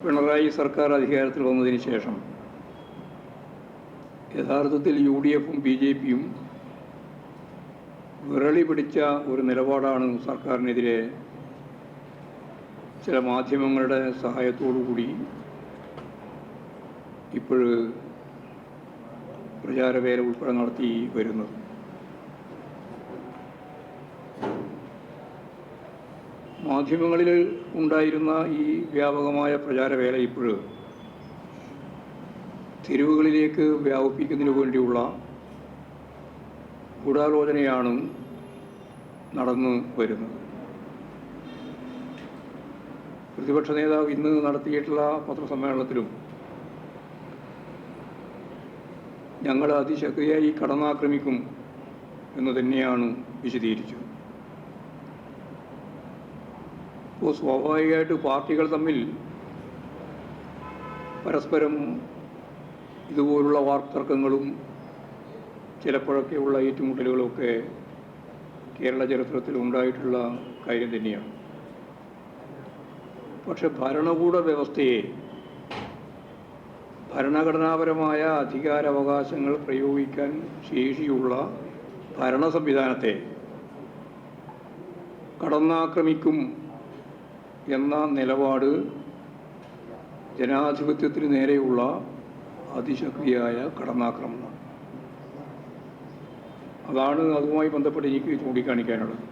പിണറായി സർക്കാർ അധികാരത്തിൽ വന്നതിന് ശേഷം യഥാർത്ഥത്തിൽ യു ഡി എഫും ബി ജെ പിയും വിരളി പിടിച്ച ഒരു നിലപാടാണ് സർക്കാരിനെതിരെ ചില മാധ്യമങ്ങളുടെ സഹായത്തോടു കൂടി ഇപ്പോഴ് പ്രചാരവേല ഉൾപ്പെടെ നടത്തി വരുന്നത്. മാധ്യമങ്ങളിൽ ഉണ്ടായിരുന്ന ഈ വ്യാപകമായ പ്രചാരവേല ഇപ്പോഴ് തെരുവുകളിലേക്ക് വ്യാപിപ്പിക്കുന്നതിനു വേണ്ടിയുള്ള ഗൂഢാലോചനയാണ് നടന്നു വരുന്നത്. പ്രതിപക്ഷ നേതാവ് ഇന്ന് നടത്തിയിട്ടുള്ള പത്രസമ്മേളനത്തിലും ഞങ്ങൾ അതിശക്തിയായി കടന്നാക്രമിക്കും എന്ന് തന്നെയാണ് വിശദീകരിച്ചത്. അപ്പോൾ സ്വാഭാവികമായിട്ട് പാർട്ടികൾ തമ്മിൽ പരസ്പരം ഇതുപോലുള്ള വാർത്തർക്കങ്ങളും ചിലപ്പോഴൊക്കെയുള്ള ഏറ്റുമുട്ടലുകളൊക്കെ കേരള ചരിത്രത്തിൽ ഉണ്ടായിട്ടുള്ള കാര്യം തന്നെയാണ്. പക്ഷെ ഭരണകൂട വ്യവസ്ഥയെ ഭരണഘടനാപരമായ അധികാരാവകാശങ്ങൾ പ്രയോഗിക്കാൻ ശേഷിയുള്ള ഭരണ സംവിധാനത്തെ കടന്നാക്രമിക്കും എന്ന നിലപാട് ജനാധിപത്യത്തിന് നേരെയുള്ള അതിശക്തിയായ കടന്നാക്രമണം. അതാണ് അതുമായി ബന്ധപ്പെട്ട് എനിക്ക് ചൂണ്ടിക്കാണിക്കാനുള്ളത്.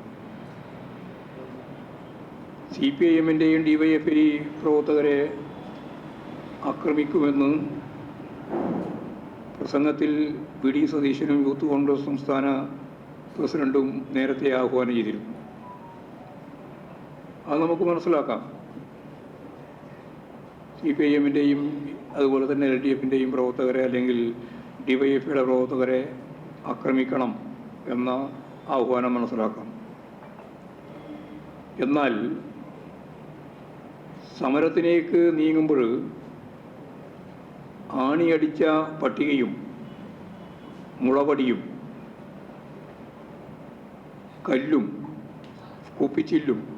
സി പി ഐ എമ്മിന്റെയും ഡി വൈ എഫ് ഐ പ്രവർത്തകരെ ആക്രമിക്കുമെന്ന് പ്രസംഗത്തിൽ വി ഡി സതീശനും യൂത്ത് കോൺഗ്രസ് സംസ്ഥാന പ്രസിഡന്റും നേരത്തെ ആഹ്വാനം ചെയ്തിരുന്നു. അത് നമുക്ക് മനസ്സിലാക്കാം. സി പി ഐ എമ്മിന്റെയും അതുപോലെ തന്നെ എൽ ഡി എഫിന്റെയും പ്രവർത്തകരെ അല്ലെങ്കിൽ ഡി വൈ എഫിയുടെ പ്രവർത്തകരെ ആക്രമിക്കണം എന്ന ആഹ്വാനം മനസ്സിലാക്കാം. എന്നാൽ സമരത്തിലേക്ക് നീങ്ങുമ്പോൾ ആണിയടിച്ച പട്ടികയും മുളപടിയും കല്ലും കുപ്പിച്ചില്ലും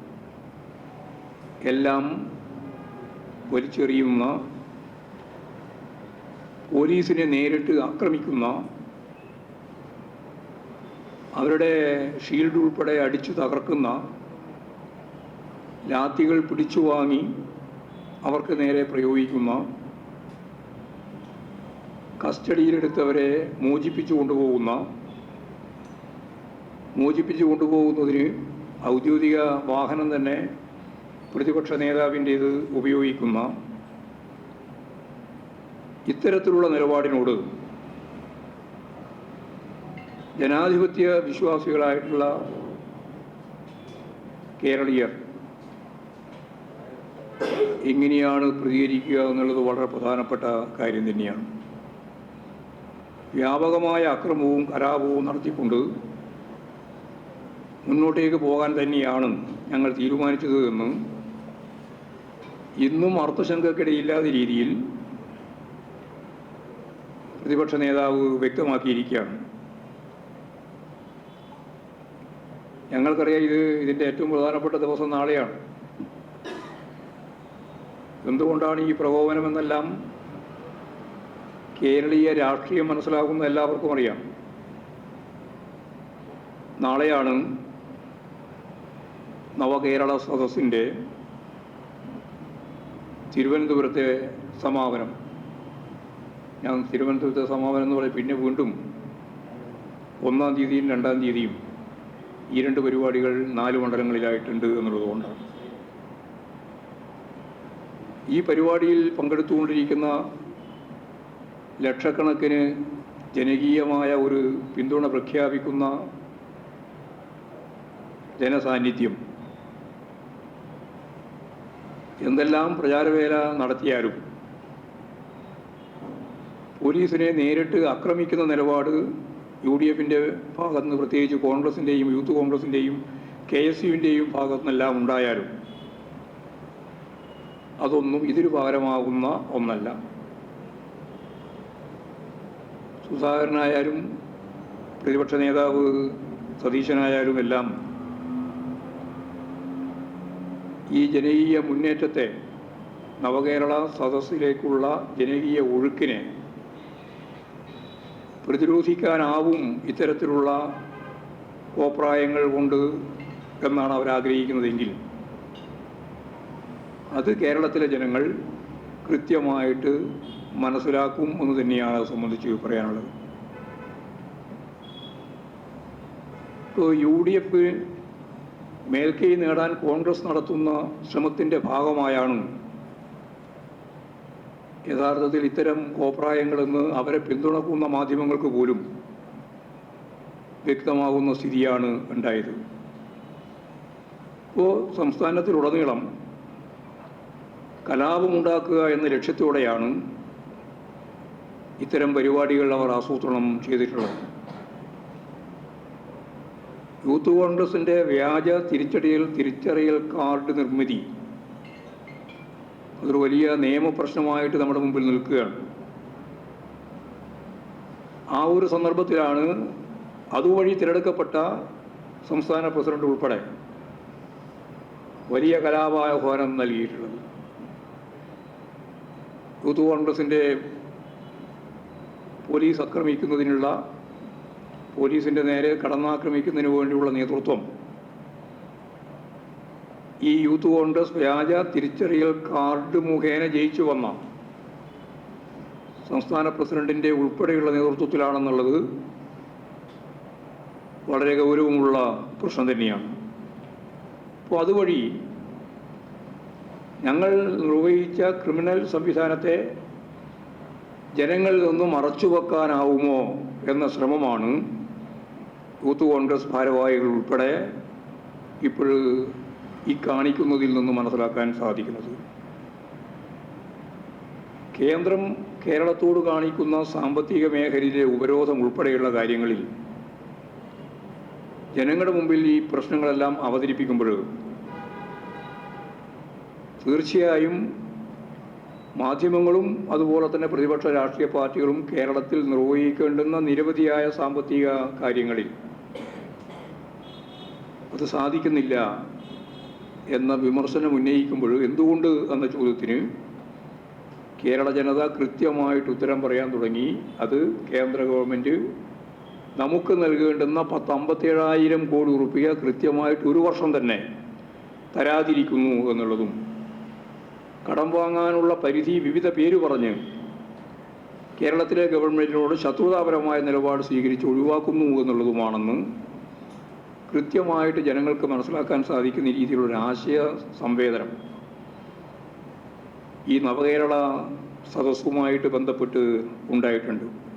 എല്ലാം വലിച്ചെറിയുന്ന പോലീസിനെ നേരിട്ട് ആക്രമിക്കുന്ന അവരുടെ ഷീൽഡ് ഉൾപ്പെടെ അടിച്ചു തകർക്കുന്ന ലാത്തികൾ പിടിച്ചു വാങ്ങി അവർക്ക് നേരെ പ്രയോഗിക്കുന്ന കസ്റ്റഡിയിലെടുത്തവരെ മോചിപ്പിച്ചു കൊണ്ടുപോകുന്ന മോചിപ്പിച്ചു കൊണ്ടുപോകുന്നതിന് ഔദ്യോഗിക വാഹനം തന്നെ പ്രതിപക്ഷ നേതാവിന്റേത് ഉപയോഗിക്കുന്ന ഇത്തരത്തിലുള്ള നിലപാടിനോട് ജനാധിപത്യ വിശ്വാസികളായിട്ടുള്ള കേരളീയർ എങ്ങനെയാണ് പ്രതികരിക്കുക എന്നുള്ളത് വളരെ പ്രധാനപ്പെട്ട കാര്യം തന്നെയാണ്. വ്യാപകമായ അക്രമവും കലാപവും നടത്തിക്കൊണ്ട് മുന്നോട്ടേക്ക് പോകാൻ തന്നെയാണ് ഞങ്ങൾ തീരുമാനിച്ചത് എന്ന് ഇന്നും അർത്ഥശങ്കക്കിടയില്ലാത്ത രീതിയിൽ പ്രതിപക്ഷ നേതാവ് വ്യക്തമാക്കിയിരിക്കുകയാണ്. ഞങ്ങൾക്കറിയാം ഇത് ഇതിന്റെ ഏറ്റവും പ്രധാനപ്പെട്ട ദിവസം നാളെയാണ്. എന്തുകൊണ്ടാണ് ഈ പ്രകോപനമെന്നെല്ലാം കേരളീയ രാഷ്ട്രീയം മനസ്സിലാക്കുന്ന എല്ലാവർക്കും അറിയാം. നാളെയാണ് നവകേരള സദസ്സിന്റെ തിരുവനന്തപുരത്തെ സമാപനം. ഞാൻ തിരുവനന്തപുരത്തെ സമാപനം എന്ന് പറയും. പിന്നെ വീണ്ടും ഒന്നാം തീയതിയും രണ്ടാം തീയതിയും ഈ രണ്ട് പരിപാടികൾ നാല് മണ്ഡലങ്ങളിലായിട്ടുണ്ട് എന്നുള്ളതുകൊണ്ടാണ്. ഈ പരിപാടിയിൽ പങ്കെടുത്തുകൊണ്ടിരിക്കുന്ന ലക്ഷക്കണക്കിന് ജനകീയമായ ഒരു പിന്തുണ പ്രഖ്യാപിക്കുന്ന ജനസാന്നിധ്യം എന്തെല്ലാം പ്രചാരവേല നടത്തിയാലും പോലീസിനെ നേരിട്ട് ആക്രമിക്കുന്ന നിലപാട് യു ഡി എഫിന്റെ ഭാഗത്ത് നിന്ന് പ്രത്യേകിച്ച് കോൺഗ്രസിന്റെയും യൂത്ത് കോൺഗ്രസിന്റെയും കെ എസ് യുവിന്റെയും ഭാഗത്തു നിന്നെല്ലാം ഉണ്ടായാലും അതൊന്നും ഇതിന് പകരമാകുന്ന ഒന്നല്ല. സുധാകരനായാലും പ്രതിപക്ഷ നേതാവ് സതീശനായാലും എല്ലാം ഈ ജനകീയ മുന്നേറ്റത്തെ നവകേരള സദസ്സിലേക്കുള്ള ജനകീയ ഒഴുക്കിനെ പ്രതിരോധിക്കാനാവും ഇത്തരത്തിലുള്ള കോപ്രായങ്ങൾ കൊണ്ട് എന്നാണ് അവരാഗ്രഹിക്കുന്നതെങ്കിൽ അത് കേരളത്തിലെ ജനങ്ങൾ കൃത്യമായിട്ട് മനസ്സിലാക്കും എന്ന് തന്നെയാണ് അത് സംബന്ധിച്ച് പറയാനുള്ളത്. ഇപ്പോൾ യു ഡി എഫ് മേൽക്കൈ നേടാൻ കോൺഗ്രസ് നടത്തുന്ന ശ്രമത്തിന്റെ ഭാഗമായാണ് യഥാർത്ഥത്തിൽ ഇത്തരം കോപ്രായങ്ങളെന്ന് അവരെ പിന്തുണക്കുന്ന മാധ്യമങ്ങൾക്ക് പോലും വ്യക്തമാകുന്ന സ്ഥിതിയാണ് ഉണ്ടായത്. ഇപ്പോൾ സംസ്ഥാനത്തിലുടനീളം കലാപമുണ്ടാക്കുക എന്ന ലക്ഷ്യത്തോടെയാണ് ഇത്തരം പരിപാടികൾ അവർ ആസൂത്രണം ചെയ്തിട്ടുള്ളത്. യൂത്ത് കോൺഗ്രസിന്റെ വ്യാജ തിരിച്ചടിയൽ തിരിച്ചറിയൽ കാർഡ് നിർമ്മിതി. അതൊരു വലിയ നിയമപ്രശ്നമായിട്ട് നമ്മുടെ മുമ്പിൽ നിൽക്കുകയാണ്. ആ ഒരു സന്ദർഭത്തിലാണ് അതുവഴി തിരഞ്ഞെടുക്കപ്പെട്ട സംസ്ഥാന പ്രസിഡന്റ് ഉൾപ്പെടെ വലിയ കലാപാഹ്വാനം നൽകിയിട്ടുള്ളത്. യൂത്ത് കോൺഗ്രസിന്റെ പോലീസ് ആക്രമിക്കുന്നതിനുള്ള പോലീസിന്റെ നേരെ കടന്നാക്രമിക്കുന്നതിന് വേണ്ടിയുള്ള നേതൃത്വം. ഈ യൂത്ത് കോൺഗ്രസ് വ്യാജ തിരിച്ചറിയൽ കാർഡ് മുഖേന ജയിച്ചു വന്ന സംസ്ഥാന പ്രസിഡന്റിന്റെ ഉൾപ്പെടെയുള്ള നേതൃത്വത്തിലാണെന്നുള്ളത് വളരെ ഗൗരവമുള്ള പ്രശ്നം തന്നെയാണ്. അപ്പോൾ അതുവഴി ഞങ്ങൾ നിർവഹിച്ച ക്രിമിനൽ സംവിധാനത്തെ ജനങ്ങളിൽ നിന്ന് മറച്ചുവെക്കാനാവുമോ എന്ന ശ്രമമാണ് യൂത്ത് കോൺഗ്രസ് ഭാരവാഹികൾ ഉൾപ്പെടെ ഇപ്പോൾ ഈ കാണിക്കുന്നതിൽ നിന്ന് മനസ്സിലാക്കാൻ സാധിക്കുന്നത്. കേന്ദ്രം കേരളത്തോട് കാണിക്കുന്ന സാമ്പത്തിക മേഖലയിലെ ഉപരോധം ഉൾപ്പെടെയുള്ള കാര്യങ്ങളിൽ ജനങ്ങളുടെ മുമ്പിൽ ഈ പ്രശ്നങ്ങളെല്ലാം അവതരിപ്പിക്കുമ്പോൾ തീർച്ചയായും മാധ്യമങ്ങളും അതുപോലെ തന്നെ പ്രതിപക്ഷ രാഷ്ട്രീയ പാർട്ടികളും കേരളത്തിൽ നിർവഹിക്കേണ്ടുന്ന നിരവധിയായ സാമ്പത്തിക കാര്യങ്ങളിൽ അത് സാധിക്കുന്നില്ല എന്ന വിമർശനം ഉന്നയിക്കുമ്പോൾ എന്തുകൊണ്ട് എന്ന ചോദ്യത്തിന് കേരള ജനത കൃത്യമായിട്ട് ഉത്തരം പറയാൻ തുടങ്ങി. അത് കേന്ദ്ര ഗവൺമെന്റ് നമുക്ക് നൽകേണ്ടുന്ന പത്ത് അമ്പത്തേഴായിരം കോടി റുപ്യ കൃത്യമായിട്ട് ഒരു വർഷം തന്നെ തരാതിരിക്കുന്നു എന്നുള്ളതും കടം വാങ്ങാനുള്ള പരിധി വിവിധ പേര് പറഞ്ഞ് കേരളത്തിലെ ഗവൺമെന്റിനോട് ശത്രുതാപരമായ നിലപാട് സ്വീകരിച്ച് ഒഴിവാക്കുന്നു എന്നുള്ളതുമാണെന്ന് കൃത്യമായിട്ട് ജനങ്ങൾക്ക് മനസ്സിലാക്കാൻ സാധിക്കുന്ന രീതിയിലുള്ള ആശയ സംവേദനം. ഈ നവകേരള സദസ്സുമായിട്ട് ബന്ധപ്പെട്ട് ഉണ്ടായിട്ടുണ്ട്.